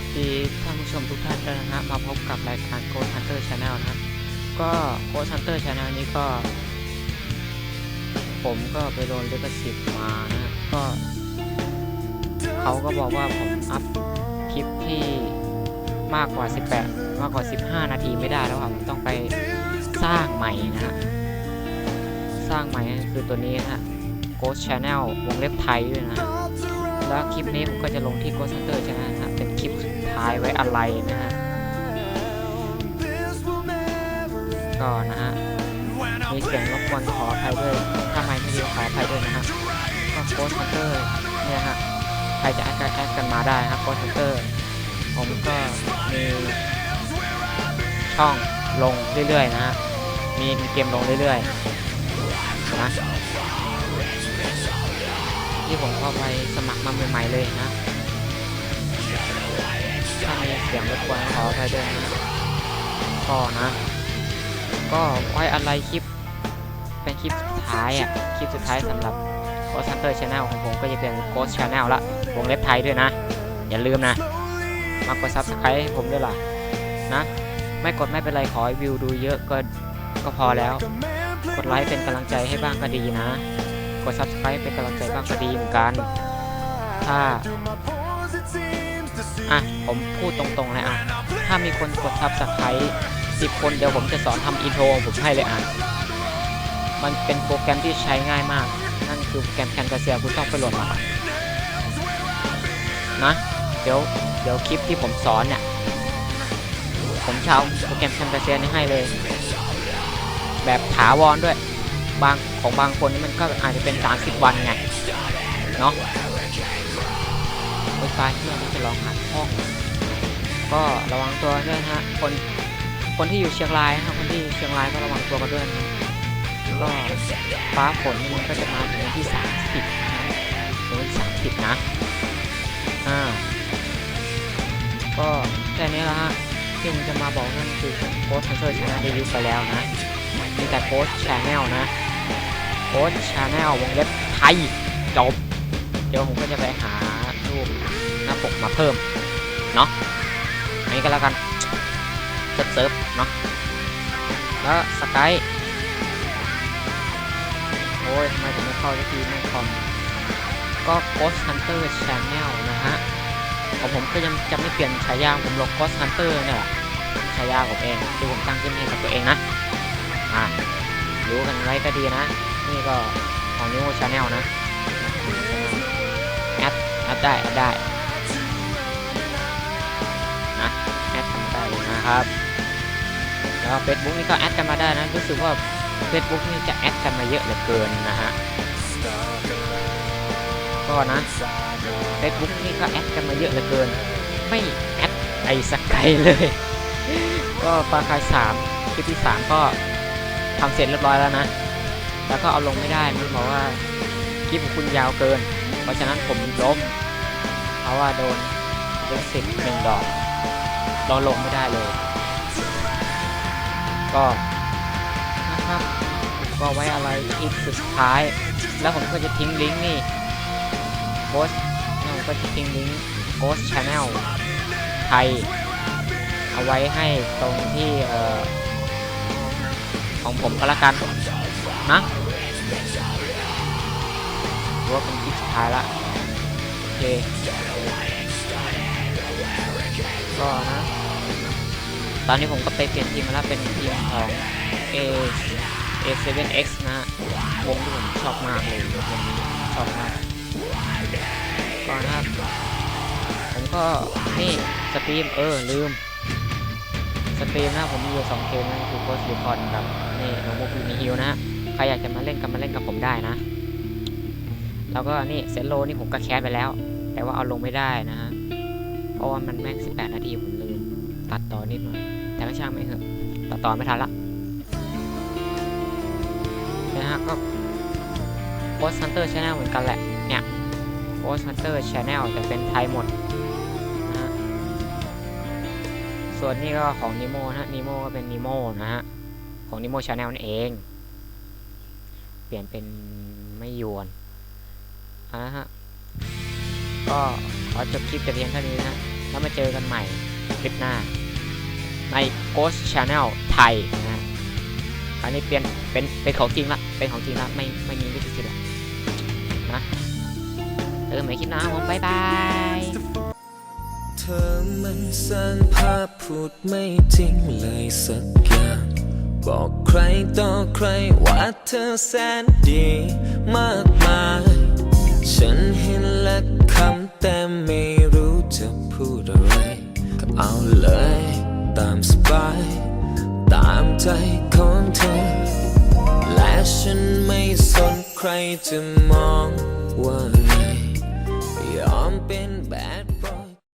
สวัสดีท่านผู้ชมทุกท่านด้วยนะฮะมาพบกับรายการ Ghost Hunter Channel นะก็ Ghost Hunter Channel นี้ก็ ผมก็ไปโดนลิขสิทธิ์มานะก็เขาก็บอกว่าผมอัพคลิปที่มากกว่า 18 มากกว่า 15 นาทีไม่ได้แล้วครับผมต้องไปสร้างใหม่นะฮะสร้างใหม่คือตัวนี้นะฮะ Ghost Channel วงเล็บไทยด้วยนะแล้วคลิปนี้ผมก็จะลงที่ Ghost Hunter Channel นะฮะเป็นค ลิปสุดท้ายไว้อะไรนะฮะก็นะฮะมีเสียงรบกวนขออภัยด้วยถ้าไม่ไม่ดีขออภัยด้วยนะฮะก็ Ghost Hunter เนี่ยฮะใครจะแอดกันแอดกันมาได้ครับ Ghost Hunter ผมก็มีช่องลงเรื่อยๆนะฮะมีมีเกมลงเรื่อยๆนะที่ผมเข้าไปสมัครมาใหม่ๆเลยนะ ถ้ามีเสียงรบกวนขออภัยด้วยนะก็นะ ก็ไว้อะไรคลิป เป็นคลิปสุดท้ายอะ คลิปสุดท้ายสำหรับ Ghost Hunter Channel ของผมก็จะเป็น Ghost Channel ละวงเล็บไทยด้วยนะ อย่าลืมนะ มากด Subscribe ผมด้วยล่ะ นะ ไม่กดไม่เป็นไรขอให้วิวดูเยอะก็ก็พอแล้ว กดไลค์เป็นกำลังใจให้บ้างก็ดีนะ กด Subscribe เป็นกำลังใจบ้างก็ดีเหมือนกัน ถ้า อะผมพูดตรงๆเลยอะ ถ้ามีคนกด Subscribe 10คนเดี๋ยวผมจะสอนทำอินโทรของผมให้เลยอะ มันเป็นโปรแกรมที่ใช้ง่ายมาก นั่นคือโปรแกรมแคน a าเซียคุณต้องไปโหลดมานะ เดี๋ยวเดี๋ยวคลิปที่ผมสอนเนี่ยผมจะเอาโปรแกรมแคน a าเซียนี้ให้เลย แบบถาวรด้วย บางของบางคนนี่มันก็อาจจะเป็น 30 วันไง เนาะ ไวไฟที่เราจะลองหาห้อง ก็ระวังตัวด้วยนะฮะคนคนที่อยู่เชียงรายนะครับคนที่เชียงรายก็ระวังตัวกันด้วยนะก็ฟ้าฝนมันก็จะมาถึงวันที่30นะถึงวันที่30นะอ่าก็แค่นี้ละฮะที่ผมจะมาบอกนั่นคือโค้ชทันเซอร์ชนะรีวิวไปแล้วนะมีแต่โค้ชชาแนลนะโค้ชชาแนลวงเล็บไทยจบเดี๋ยวผมก็จะไปหารูป หน้าปกมาเพิ่ม เนาะอันนี้ก็แล้วกันเซิร์ฟเซิร์ฟเนาะแล้วสกายโอ้ยทำไมถึงไม่เข้าทีไม่คอมก็ Ghost Hunter Channel นะฮะของผมก็ยังจะไม่เปลี่ยนฉายาผมหรอก Ghost Hunter เนี่ยฉายาผมเองที่ผมตั้งขึ้นให้กับตัวเองนะอ่ารู้กันไว้ก็ดีนะ นี่ก็ของนิวชาแนลนะแอดแอดได้แอดได้ นะครับ แล้วเฟซบุ๊กนี่ก็แอดกันมาได้นะ รู้สึกว่าเฟซบุ๊กนี่จะแอดกันมาเยอะเหลือเกินนะฮะ ก็นะเฟซบุ๊กนี่ก็แอดกันมาเยอะเหลือเกิน ไม่แอดไอสกายเลย ก็ฟาคายสามคลิปที่สามก็ทำเสร็จเรียบร้อยแล้วนะ แล้วก็เอาลงไม่ได้มันบอกว่าคลิปของคุณยาวเกิน เพราะฉะนั้นผมล้ม เพราะว่าโดนโดนสิบหนึ่งดอก เราลงไม่ได้เลย ก็นะครับก็ไว้อะไรคลิปสุดท้าย แล้วผมก็จะทิ้งลิงก์นี่โพสแล้วผมก็จะทิ้งลิงก์ Ghost Channel ไทย เอาไว้ให้ตรงที่เอ่อของผมก็แล้วกันนะว่าเป็นคลิปสุดท้ายละโอเคก็นะ ตอนนี้ผมก็ไปเปลี่ยนทีมมาแล้วเป็นทีมของ A A7X นะวงที่ผมชอบมากเลยวงนี้ชอบมากก็นะครับผมก็นี่สตรีมเออลืมสตรีมนะผมมีอยู่สองเกมนะคือโคสลิคอนกับนี่โนโมคุมิฮิวนะใครอยากจะมาเล่นกันมาเล่นกับผมได้นะ แล้วก็นี่เซนโลนี่ผมก็แคสไปแล้ว แต่ว่าเอาลงไม่ได้นะฮะเพราะว่ามันแม่ง18นาทีผมลืมตัดต่อนิดหน่อย แต่ก็ช่างไม่เถอะต่อไม่ทันละนะฮะก็ Ghost Hunter Channel เหมือนกันแหละ เนี่ย Ghost Hunter Channel แต่เป็นไทยหมดนะฮะส่วนนี้ก็ของ Nemo นะฮะ Nemo ก็เป็น Nemo นะฮะ ของ Nemo Channel นั่นเอง เปลี่ยนเป็นไม่ยวนนะฮะก็ขอจบคลิปแต่เพียงเท่านี้นะ แล้วมาเจอกันใหม่คลิปหน้า ใน Ghost Channel ไทยนะฮะอันนี้เปลี่ยนเป็นเป็นของจริงละเป็นของจริงละไม่ไม่มีลิขสิทธิ์ละนะเออใหม่คลิปน้าครับผมบายบายเธอมันสร้างภาพพูดไม่จริงเลยสักอย่างบอกใครต่อใครว่าเธอแสนดีมากมายฉันเห็นและคำแต่ไม่รู้จะพูดอะไรก็เอาเลย ตามสบาย ตามใจของเธอ และฉันไม่สนใครจะมองว่าไงยอมเป็นแบด